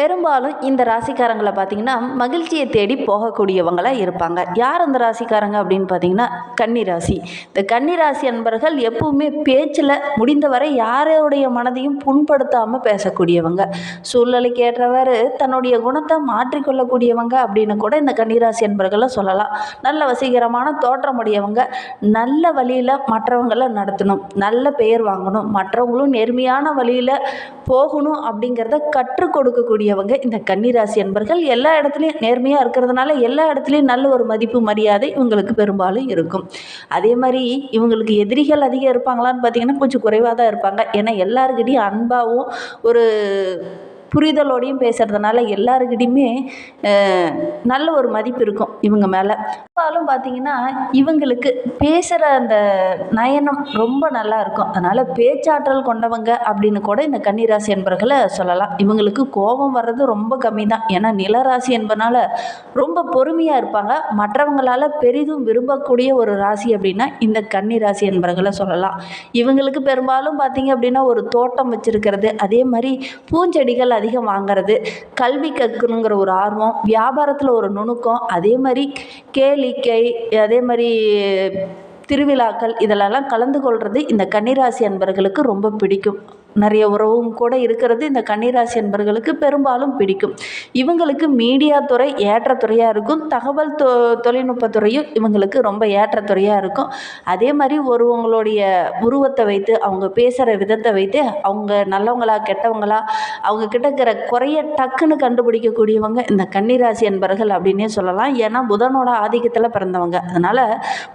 பெரும்பாலும் இந்த ராசிக்காரங்களை பார்த்தீங்கன்னா மகிழ்ச்சியை தேடி போகக்கூடியவங்களாக இருப்பாங்க. யார் அந்த ராசிக்காரங்க அப்படின்னு பார்த்தீங்கன்னா கன்னி ராசி. இந்த கன்னி ராசி அன்பர்கள் எப்பவுமே பேச்சில் முடிந்தவரை யாரோடைய மனதையும் புண்படுத்தாமல் பேசக்கூடியவங்க. சூழ்நிலைக்கு ஏற்றவாறு தன்னுடைய குணத்தை மாற்றிக்கொள்ளக்கூடியவங்க அப்படின்னு கூட இந்த கன்னிராசி அன்பர்களை சொல்லலாம். நல்ல வசீகரமான தோற்றமுடையவங்க நல்ல வழியில் மற்றவங்களை நடத்தணும். நல்ல பெயர் வாங்கணும். மற்றவங்களும் நேர்மையான வழியில் போகணும் அப்படிங்கிறத கற்றுக் கொடுக்கக்கூடியவங்க இந்த கன்னிராசி அன்பர்கள் எல்லா இடத்துலையும் நேர்மையாக இருக்கிறதுனால எல்லா இடத்துலையும் நல்ல ஒரு மதிப்பு மரியாதை இவங்களுக்கு பெரும்பாலும் இருக்கும். அதே மாதிரி இவங்களுக்கு எதிரிகள் அதிகம் இருப்பாங்களான்னு பார்த்தீங்கன்னா கொஞ்சம் குறைவாக தான் இருப்பாங்க. ஏன்னா எல்லாருக்கிட்டையும் அன்பாகவும் ஒரு புரிதலோடையும் பேசுகிறதுனால எல்லாருக்கிட்டையுமே நல்ல ஒரு மதிப்பு இருக்கும் இவங்க மேலே. பெரும்பாலும் பார்த்தீங்கன்னா இவங்களுக்கு பேசுகிற அந்த நயனம் ரொம்ப நல்லா இருக்கும். அதனால் பேச்சாற்றல் கொண்டவங்க அப்படின்னு கூட இந்த கன்னிராசி என்பர்களை சொல்லலாம். இவங்களுக்கு கோபம் வர்றது ரொம்ப கம்மி தான் ஏன்னா நிலராசி என்பதனால ரொம்ப பொறுமையாக இருப்பாங்க. மற்றவங்களால் பெரிதும் விரும்பக்கூடிய ஒரு ராசி அப்படின்னா இந்த கன்னி ராசி என்பர்களை சொல்லலாம். இவங்களுக்கு பெரும்பாலும் பார்த்தீங்க அப்படின்னா ஒரு தோட்டம் வச்சிருக்கிறது. அதே மாதிரி பூஞ்செடிகள் அதிகம் வாங்கிறது. கல்வி கற்கணுங்கிற ஒரு ஆர்வம் வியாபாரத்தில் ஒரு நுணுக்கம் அதே மாதிரி கேளிக்கை அதே மாதிரி திருவிழாக்கள் இதிலெல்லாம் கலந்து கொள்வது இந்த கன்னிராசி அன்பர்களுக்கு ரொம்ப பிடிக்கும். நிறைய உறவும் கூட இருக்கிறது. இந்த கன்னிராசி என்பர்களுக்கு பெரும்பாலும் பிடிக்கும். இவங்களுக்கு மீடியா துறை ஏற்ற துறையாக இருக்கும். தகவல் தொ தொழில்நுட்பத்துறையும் இவங்களுக்கு ரொம்ப ஏற்ற துறையாக இருக்கும். அதே மாதிரி ஒருவங்களுடைய உருவத்தை வைத்து அவங்க பேசுகிற விதத்தை வைத்து அவங்க நல்லவங்களா கெட்டவங்களா அவங்க கிட்ட இருக்கிற குறைய டக்குன்னு கண்டுபிடிக்கக்கூடியவங்க இந்த கன்னிராசி என்பர்கள் அப்படின்னே சொல்லலாம். ஏன்னா புதனோட ஆதிக்கத்தில் பிறந்தவங்க. அதனால்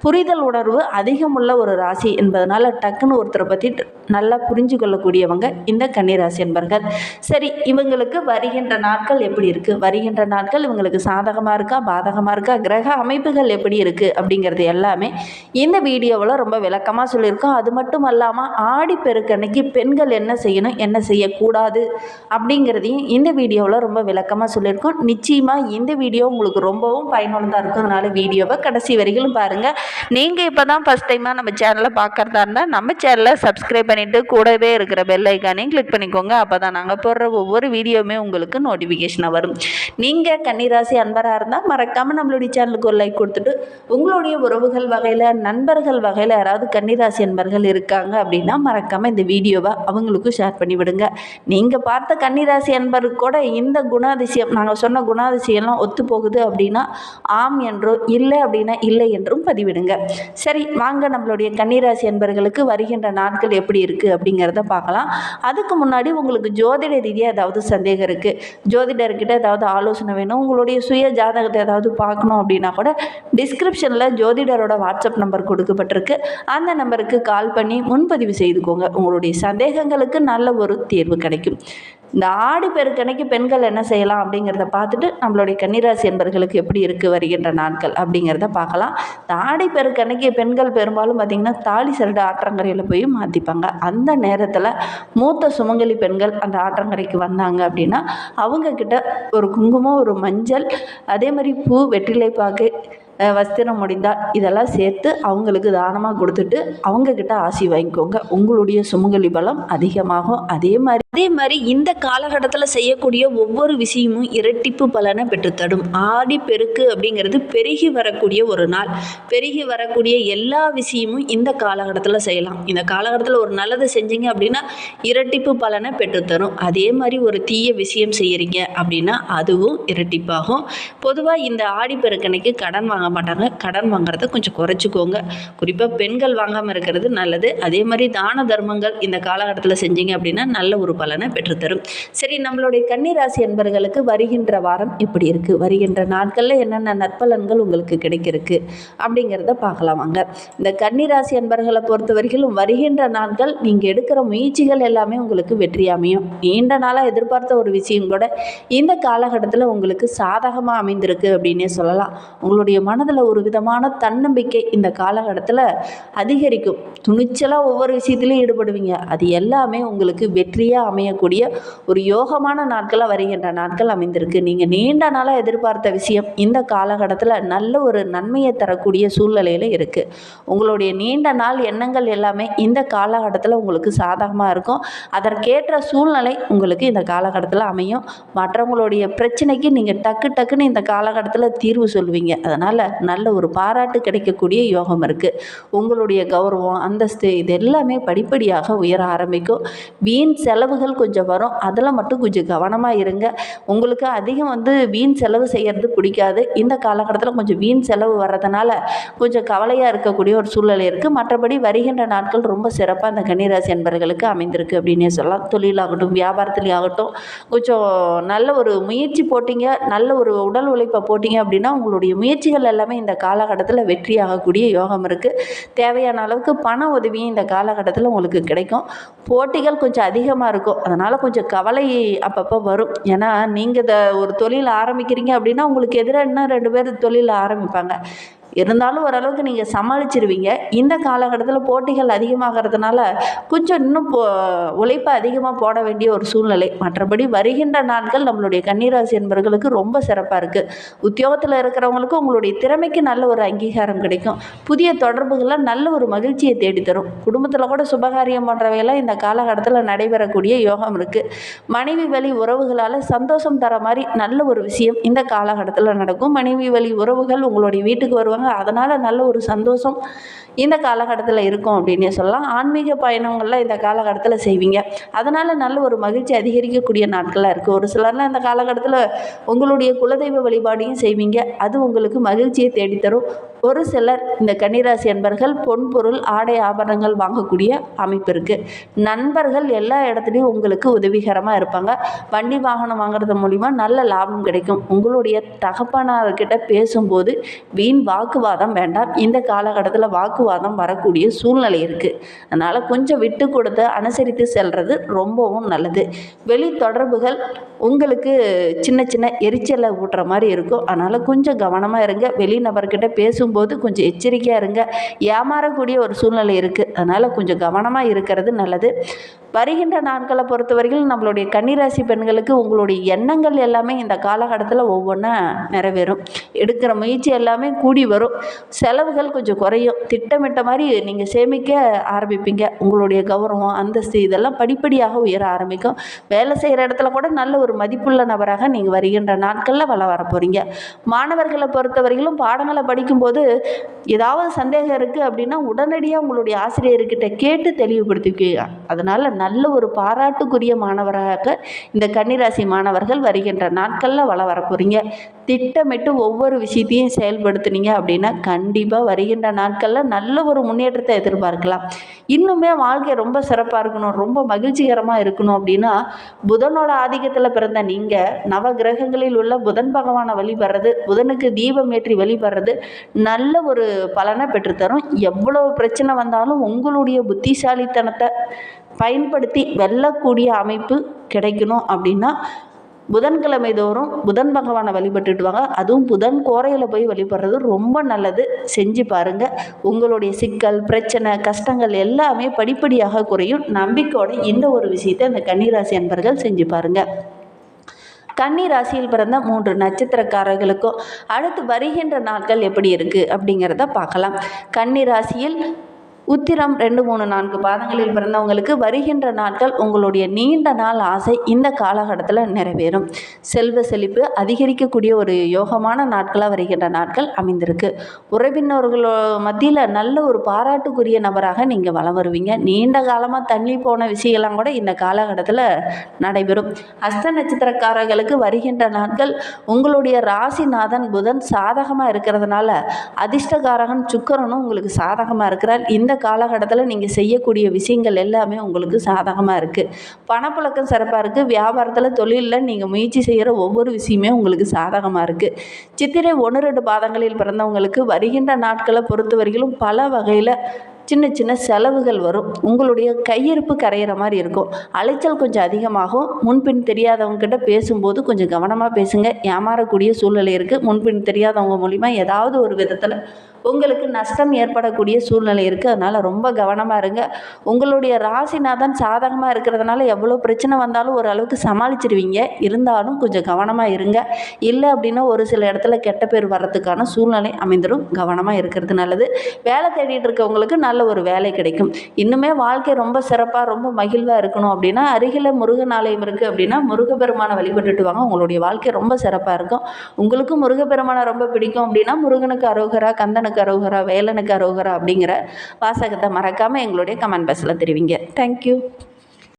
புரிதல் உணர்வு அதிகமுள்ள ஒரு ராசி என்பதனால டக்குன்னு ஒருத்தரை பற்றி நல்லா புரிஞ்சு கொள்ளக்கூடிய கொள்ளக்கூடியவங்க இந்த கன்னிராசி என்பர்கள் சரி இவங்களுக்கு வருகின்ற நாட்கள் எப்படி இருக்குது வருகின்ற நாட்கள் இவங்களுக்கு சாதகமாக இருக்கா? பாதகமாக இருக்கா? கிரக அமைப்புகள் எப்படி இருக்குது அப்படிங்கிறது எல்லாமே இந்த வீடியோவில் ரொம்ப விளக்கமாக சொல்லியிருக்கோம். அது மட்டும் அல்லாமல் ஆடி பெருக்கன்னைக்கு பெண்கள் என்ன செய்யணும்? என்ன செய்யக்கூடாது? அப்படிங்கிறதையும் இந்த வீடியோவில் ரொம்ப விளக்கமாக சொல்லியிருக்கோம். நிச்சயமாக இந்த வீடியோ உங்களுக்கு ரொம்பவும் பயனுள்ளதாக இருக்கும் அதனால் வீடியோவை கடைசி வரைக்கும் பாருங்கள் நீங்கள் இப்போ தான் ஃபஸ்ட் டைமாக நம்ம சேனலை பார்க்குறதா இருந்தால் நம்ம சேனலை சப்ஸ்கிரைப் பண்ணிவிட்டு கூடவே இருக்கிற பெல் ஐக்கானையும் கிளிக் பண்ணிக்கோங்க. அப்போ தான் நாங்கள் போடுற ஒவ்வொரு வீடியோவுமே உங்களுக்கு நோட்டிஃபிகேஷனாக வரும். நீங்கள் கன்னிராசி அன்பராக இருந்தால் மறக்காமல் நம்மளுடைய சேனலுக்கு ஒரு லைக் கொடுத்துட்டு உங்களுடைய உறவுகள் வகையில் நண்பர்கள் வகையில் யாராவது கன்னிராசி அன்பர்கள் இருக்காங்க அப்படின்னா மறக்காமல் இந்த வீடியோவை அவங்களுக்கும் ஷேர் பண்ணி விடுங்க. நீங்கள் பார்த்த கன்னிராசி அன்பர் கூட இந்த குணாதிசயம் நாங்கள் சொன்ன குணாதிசயம்லாம் ஒத்து போகுது அப்படின்னா ஆம் என்றோ இல்லை அப்படின்னா இல்லை என்றும் பதிவிடுங்க. சரி வாங்க நம்மளுடைய கன்னிராசி அன்பர்களுக்கு வருகின்ற நாட்கள் எப்படி இருக்குது அப்படிங்கிறத பார்க்கலாம். அதுக்கு முன்னாடி உங்களுக்கு ஜோதிட ரீதியாக ஏதாவது சந்தேகம் இருக்குது ஜோதிடர்கிட்ட ஏதாவது ஆலோசனை வேணும். உங்களுடைய சுய ஜாதகத்தை ஏதாவது பார்க்கணும் அப்படின்னா கூட டிஸ்கிரிப்ஷனில் ஜோதிடரோட வாட்ஸ்அப் நம்பர் கொடுக்கப்பட்டிருக்கு. அந்த நம்பருக்கு கால் பண்ணி முன்பதிவு செய்துக்கோங்க. உங்களுடைய சந்தேகங்களுக்கு நல்ல ஒரு தீர்வு கிடைக்கும். இந்த ஆடி பெருக்கணைக்கு பெண்கள் என்ன செய்யலாம் அப்படிங்கிறத பார்த்துட்டு நம்மளுடைய கன்னிராசி என்பர்களுக்கு எப்படி இருக்குது வருகின்ற நாட்கள் அப்படிங்கிறத பார்க்கலாம். இந்த ஆடி பெருக்கணைக்கு பெண்கள் பெரும்பாலும் பார்த்திங்கன்னா தாலி சரடு ஆற்றங்கரையில் போய் மாற்றிப்பாங்க அந்த நேரத்தில் மூத்த சுமங்கலி பெண்கள் அந்த ஆற்றங்கரைக்கு வந்தாங்க அப்படின்னா அவங்கக்கிட்ட ஒரு குங்குமம் ஒரு மஞ்சள் அதே மாதிரி பூ வெற்றிலை பாக்கு வஸ்திரம் முடிந்தால் இதெல்லாம் சேர்த்து அவங்களுக்கு தானமாக கொடுத்துட்டு அவங்கக்கிட்ட ஆசி வாங்கிக்கோங்க. உங்களுடைய சுமங்கலி பலம் அதிகமாகும். அதே மாதிரி அதே மாதிரி இந்த காலகட்டத்தில் செய்யக்கூடிய ஒவ்வொரு விஷயமும் இரட்டிப்பு பலனை பெற்றுத்தரும். ஆடி பெருக்கு அப்படிங்கிறது பெருகி வரக்கூடிய ஒரு நாள். பெருகி வரக்கூடிய எல்லா விஷயமும் இந்த காலகட்டத்தில் செய்யலாம். இந்த காலகட்டத்தில் ஒரு நல்லது செஞ்சீங்க அப்படின்னா இரட்டிப்பு பலனை பெற்றுத்தரும். அதே மாதிரி ஒரு தீய விஷயம் செய்கிறீங்க அப்படின்னா அதுவும் இரட்டிப்பாகும். பொதுவாக இந்த ஆடி பெருக்கணைக்கு கடன் வாங்க வாங்க மாட்டாங்க. கடன் வாங்குறத கொஞ்சம் குறைச்சிக்கோங்க. குறிப்பாக பெண்கள் வாங்காமல் இருக்கிறது நல்லது. அதே மாதிரி தான தர்மங்கள் இந்த காலகட்டத்தில் செஞ்சீங்க அப்படின்னா நல்ல ஒரு பலனை பெற்றுத்தரும். சரி நம்மளுடைய கன்னிராசி என்பர்களுக்கு வருகின்ற வாரம் எப்படி இருக்குது வருகின்ற நாட்களில் என்னென்ன நற்பலன்கள் உங்களுக்கு கிடைக்கிறதுக்கு அப்படிங்கிறத பார்க்கலாம் வாங்க. இந்த கன்னிராசி என்பர்களை பொறுத்த வரைக்கும் வருகின்ற நாட்கள் நீங்கள் எடுக்கிற முயற்சிகள் எல்லாமே உங்களுக்கு வெற்றி அமையும். நீண்ட நாளாக எதிர்பார்த்த ஒரு விஷயம் கூட இந்த காலகட்டத்தில் உங்களுக்கு சாதகமாக அமைந்திருக்கு அப்படின்னே சொல்லலாம். உங்களுடைய மன மனதில் ஒரு விதமான தன்னம்பிக்கை இந்த காலகட்டத்தில் அதிகரிக்கும். துணிச்சலாக ஒவ்வொரு விஷயத்துலையும் ஈடுபடுவீங்க. அது எல்லாமே உங்களுக்கு வெற்றியாக அமையக்கூடிய ஒரு யோகமான நாட்களாக வருகின்ற நாட்கள் அமைந்திருக்கு. நீங்கள் நீண்ட நாளாக எதிர்பார்த்த விஷயம் இந்த காலகட்டத்தில் நல்ல ஒரு நன்மையை தரக்கூடிய சூழ்நிலையில் இருக்குது உங்களுடைய நீண்ட நாள் எண்ணங்கள் எல்லாமே இந்த காலகட்டத்தில் உங்களுக்கு சாதகமாக இருக்கும். அதற்கேற்ற சூழ்நிலை உங்களுக்கு இந்த காலகட்டத்தில் அமையும். மற்றவங்களுடைய பிரச்சனைக்கு நீங்கள் டக்கு டக்குன்னு இந்த காலகட்டத்தில் தீர்வு சொல்லுவீங்க அதனால் நல்ல ஒரு பாராட்டு கிடைக்கக்கூடிய யோகம் இருக்குது உங்களுடைய கௌரவம் அந்தஸ்து இது எல்லாமே படிப்படியாக உயர ஆரம்பிக்கும். வீண் செலவுகள் கொஞ்சம் வரும். அதில் மட்டும் கொஞ்சம் கவனமாக இருங்க. உங்களுக்கு அதிகம் வந்து வீண் செலவு செய்கிறது பிடிக்காது. இந்த காலகட்டத்தில் கொஞ்சம் வீண் செலவு வர்றதுனால கொஞ்சம் கவலையாக இருக்கக்கூடிய ஒரு சூழ்நிலை இருக்குது மற்றபடி வருகின்ற நாட்கள் ரொம்ப சிறப்பாக இந்த கன்னிராசி அன்பர்களுக்கு அமைந்திருக்கு அப்படின்னே சொல்லலாம். தொழிலாகட்டும் வியாபாரத்துலேயும் ஆகட்டும் கொஞ்சம் நல்ல ஒரு முயற்சி போட்டிங்க. நல்ல ஒரு உடல் உழைப்பை போட்டிங்க அப்படின்னா உங்களுடைய முயற்சிகள் எல்லாமே இந்த காலகட்டத்தில் வெற்றியாகக்கூடிய யோகம் இருக்குது தேவையான அளவுக்கு பண உதவியும் இந்த காலகட்டத்தில் உங்களுக்கு கிடைக்கும். போட்டிகள் கொஞ்சம் அதிகமாக இருக்கும். அதனால் கொஞ்சம் கவலை அப்பப்போ வரும். ஏன்னா நீங்கள் இதை ஒரு தொழில் ஆரம்பிக்கிறீங்க அப்படின்னா உங்களுக்கு எதிராக இன்னும் ரெண்டு பேர் தொழில் ஆரம்பிப்பாங்க. இருந்தாலும் ஓரளவுக்கு நீங்கள் சமாளிச்சிருவீங்க. இந்த காலகட்டத்தில் போட்டிகள் அதிகமாகிறதுனால கொஞ்சம் இன்னும் போ உழைப்பு அதிகமாக போட வேண்டிய ஒரு சூழ்நிலை. மற்றபடி வருகின்ற நாட்கள் நம்மளுடைய கன்னிராசி என்பவர்களுக்கு ரொம்ப சிறப்பாக இருக்குது உத்தியோகத்தில் இருக்கிறவங்களுக்கு உங்களுடைய திறமைக்கு நல்ல ஒரு அங்கீகாரம் கிடைக்கும். புதிய தொடர்புகளில் நல்ல ஒரு மகிழ்ச்சியை தேடித்தரும். குடும்பத்தில் கூட சுபகாரியம் போன்றவையெல்லாம் இந்த காலகட்டத்தில் நடைபெறக்கூடிய யோகம் இருக்குது மனைவி வழி உறவுகளால் சந்தோஷம் தர மாதிரி நல்ல ஒரு விஷயம் இந்த காலகட்டத்தில் நடக்கும். மனைவி வழி உறவுகள் உங்களுடைய வீட்டுக்கு வருவாங்க. அதனால் நல்ல ஒரு சந்தோஷம் இந்த காலகட்டத்தில் இருக்கும் அப்படின்னே சொல்லலாம். ஆன்மீக பயணங்கள்லாம் இந்த காலகட்டத்தில் செய்வீங்க. அதனால் நல்ல ஒரு மகிழ்ச்சி அதிகரிக்கக்கூடிய நாட்களாக இருக்குது ஒரு சிலர்லாம் இந்த காலகட்டத்தில் உங்களுடைய குலதெய்வ வழிபாடையும் செய்வீங்க. அது உங்களுக்கு மகிழ்ச்சியை தேடித்தரும். ஒரு சிலர் இந்த கன்னிராசி அன்பர்கள் பொன் பொருள் ஆடை ஆபரணங்கள் வாங்கக்கூடிய அமைப்பு இருக்குது நண்பர்கள் எல்லா இடத்துலையும் உங்களுக்கு உதவிகரமாக இருப்பாங்க. வண்டி வாகனம் வாங்குறது மூலிமா நல்ல லாபம் கிடைக்கும். உங்களுடைய தகப்பனார்கிட்ட பேசும்போது வீண் வாக்குவாதம் வேண்டாம். இந்த காலகட்டத்தில் வாக்குவாதம் வரக்கூடிய சூழ்நிலை இருக்குது அதனால் கொஞ்சம் விட்டு கொடுத்து அனுசரித்து செல்வது ரொம்பவும் நல்லது. வெளி தொடர்புகள் உங்களுக்கு சின்ன சின்ன எரிச்சலை ஊட்டுற மாதிரி இருக்கும். அதனால் கொஞ்சம் கவனமாக இருங்க. வெளி நபர்கிட்ட பேசும்போது கொஞ்சம் எச்சரிக்கையாக இருங்க. ஏமாறக்கூடிய ஒரு சூழ்நிலை இருக்குது அதனால் கொஞ்சம் கவனமாக இருக்கிறது நல்லது. வருகின்ற நாட்களை பொறுத்த வரைக்கும் நம்மளுடைய கன்னிராசி பெண்களுக்கு உங்களுடைய எண்ணங்கள் எல்லாமே இந்த காலகட்டத்தில் ஒவ்வொன்றா நிறைவேறும். எடுக்கிற முயற்சி எல்லாமே கூடி வரும். செலவுகள் கொஞ்சம் குறையும். திட்டமிட்ட மாதிரி நீங்கள் சேமிக்க ஆரம்பிப்பீங்க. உங்களுடைய கௌரவம் அந்தஸ்து இதெல்லாம் படிப்படியாக உயர ஆரம்பிக்கும். வேலை செய்கிற இடத்துல கூட நல்ல ஒரு மதிப்புள்ள நபராக நீங்கள் வருகின்ற நாட்களில் வள வர போகிறீங்க மாணவர்களை பொறுத்தவரையிலும் பாடங்களை படிக்கும்போது ஏதாவது சந்தேகம் இருக்குது அப்படின்னா உடனடியாக உங்களுடைய ஆசிரியர்கிட்ட கேட்டு தெளிவுபடுத்திக்குவீங்க அதனால் நல்ல ஒரு பாராட்டுக்குரிய மாணவராக இந்த கன்னிராசி மாணவர்கள் வருகின்ற நாட்களில் வள வரப்போகிறீங்க திட்டமிட்டு ஒவ்வொரு விஷயத்தையும் செயல்படுத்துனீங்க அப்படின்னா கண்டிப்பாக வருகின்ற நாட்களில் நல்ல ஒரு முன்னேற்றத்தை எதிர்பார்க்கலாம். இன்னுமே வாழ்க்கை ரொம்ப சிறப்பாக இருக்கணும் ரொம்ப மகிழ்ச்சிகரமாக இருக்கணும் அப்படின்னா புதனோட ஆதிக்கத்தில் பிறந்த நீங்கள் நவ கிரகங்களில் உள்ள புதன் பகவானை வழிபடுறது புதனுக்கு தீபம் ஏற்றி வழிபடுறது நல்ல ஒரு பலனை பெற்றுத்தரும். எவ்வளோ பிரச்சனை வந்தாலும் உங்களுடைய புத்திசாலித்தனத்தை பயன்படுத்தி வெல்லக்கூடிய அமைப்பு கிடைக்கணும் அப்படின்னா புதன்கிழமை தோறும் புதன் பகவானை வழிபட்டுட்டு வாங்க. அதுவும் புதன் கோரையில் போய் வழிபடுறது ரொம்ப நல்லது. செஞ்சு பாருங்கள் உங்களுடைய சிக்கல் பிரச்சனை கஷ்டங்கள் எல்லாமே படிப்படியாக குறையும். நம்பிக்கையோட இந்த ஒரு விஷயத்தை இந்த கன்னிராசி அன்பர்கள் செஞ்சு பாருங்கள் கன்னி ராசியில் பிறந்த மூன்று நட்சத்திரக்காரர்களுக்கும் அடுத்து வருகின்ற நாட்கள் எப்படி இருக்குது அப்படிங்கிறத பார்க்கலாம். கன்னி ராசியில் உத்திரம் ரெண்டு மூணு நான்கு பாதங்களில் பிறந்தவங்களுக்கு வருகின்ற நாட்கள் உங்களுடைய நீண்ட நாள் ஆசை இந்த காலகட்டத்தில் நிறைவேறும். செல்வ செழிப்பு அதிகரிக்கக்கூடிய ஒரு யோகமான நாட்களாக வருகின்ற நாட்கள் அமைந்திருக்கு. உறவினர்களோ மத்தியில் நல்ல ஒரு பாராட்டுக்குரிய நபராக நீங்கள் வளம் வருவீங்க. நீண்ட காலமாக தள்ளி போன விஷயம்லாம் கூட இந்த காலகட்டத்தில் நடைபெறும். அஸ்த நட்சத்திரக்காரர்களுக்கு வருகின்ற நாட்கள் உங்களுடைய ராசிநாதன் புதன் சாதகமாக இருக்கிறதுனால அதிர்ஷ்டகாரகன் சுக்கரனும் உங்களுக்கு சாதகமாக இருக்கிறார். இந்த காலகட்டத்தில் நீங்கள் செய்யக்கூடிய விஷயங்கள் எல்லாமே உங்களுக்கு சாதகமாக இருக்குது பணப்புழக்கம் சிறப்பாக இருக்குது வியாபாரத்தில் தொழிலில் நீங்கள் முயற்சி செய்கிற ஒவ்வொரு விஷயமே உங்களுக்கு சாதகமாக இருக்குது சித்திரை ஒன்று ரெண்டு பாதங்களில் பிறந்தவங்களுக்கு வருகின்ற நாட்களை பொறுத்த வரையிலும் பல வகையில் சின்ன சின்ன செலவுகள் வரும். உங்களுடைய கையிருப்பு கரையிற மாதிரி இருக்கும். அலைச்சல் கொஞ்சம் அதிகமாகும். முன்பின் தெரியாதவங்ககிட்ட பேசும்போது கொஞ்சம் கவனமாக பேசுங்க. ஏமாறக்கூடிய சூழ்நிலை இருக்குது முன்பின் தெரியாதவங்க மூலிமா ஏதாவது ஒரு விதத்தில் உங்களுக்கு நஷ்டம் ஏற்படக்கூடிய சூழ்நிலை இருக்குது அதனால் ரொம்ப கவனமாக இருங்க. உங்களுடைய ராசிநாதன் சாதகமாக இருக்கிறதுனால எவ்வளோ பிரச்சனை வந்தாலும் ஓரளவுக்கு சமாளிச்சிருவீங்க. இருந்தாலும் கொஞ்சம் கவனமாக இருங்க. இல்லை அப்படின்னா ஒரு சில இடத்துல கெட்ட பேர் வர்றதுக்கான சூழ்நிலை அமைந்துடும் கவனமாக இருக்கிறது நல்லது. வேலை தேடிட்டு இருக்கவங்களுக்கு நல்ல ஒரு வேலை கிடைக்கும். இன்னுமே வாழ்க்கை ரொம்ப சிறப்பாக ரொம்ப மகிழ்வாக இருக்கணும் அப்படின்னா அருகில் முருகன் ஆலயம் இருக்குது அப்படின்னா முருகப்பெருமானை வழிபட்டுட்டு வாங்க. உங்களுடைய வாழ்க்கை ரொம்ப சிறப்பாக இருக்கும். உங்களுக்கும் முருகப்பெருமானை ரொம்ப பிடிக்கும் அப்படின்னா முருகனுக்கு அரோகரா கந்தனுக்கு அரோகரா வேலனுக்கு அரோகரா அப்படிங்கிற வாசகத்தை மறக்காமல் எங்களுடைய கமெண்ட் பாக்ஸில் தெரிவிங்க. தேங்க்யூ